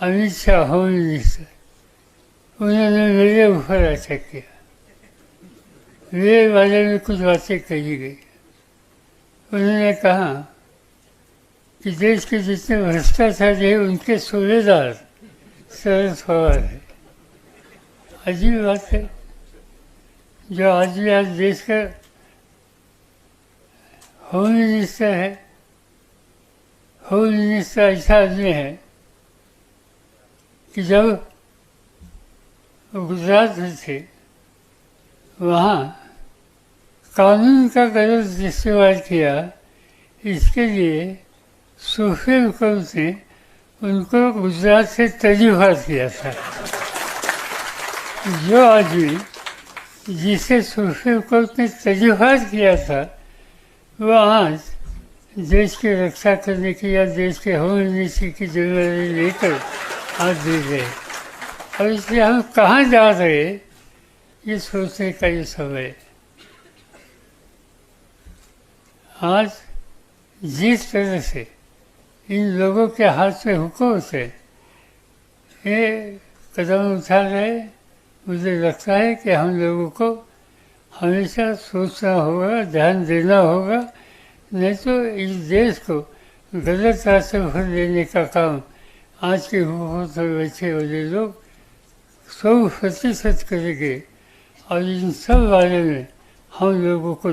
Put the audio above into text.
Amit Shah home minister उन्होंने मेरे ऊपर अटैक किया। मेरे बारे में कुछ बातें कही गई। उन्होंने कहा कि देश के जितने भ्रष्टाचारी हैं, उनके सूबेदार शरद पवार है। अजीब बात है। जो आदमी आज देश का होम मिनिस्टर है, होम मिनिस्टर ऐसा आदमी है कि जब गुजरात में थे, वहाँ कानून का गलत इस्तेमाल किया, इसके लिए सुप्रीम कोर्ट ने उनको गुजरात से तजुर्बात किया था। जो आदमी जिसे सुप्रीम कोर्ट ने तजुर्बात किया था, वो आज देश की रक्षा करने की या देश के होम मिनिस्ट्री की ज़िम्मेदारी लेकर हाथ दे रहे और इसलिए हम कहाँ जा रहे ये सोचने का ये समय। आज जिस तरह से इन लोगों के हाथ में हुक्म से ये कदम उठा रहे मुझे लगता है कि हम लोगों को हमेशा सोचना होगा, ध्यान देना होगा, नहीं तो इस देश को गलत रास्ते पर लेने का काम आज के हुकूमत में बैठे वाले लोग सौ प्रतिशत करेंगे और इन सब बारे में हम लोगों को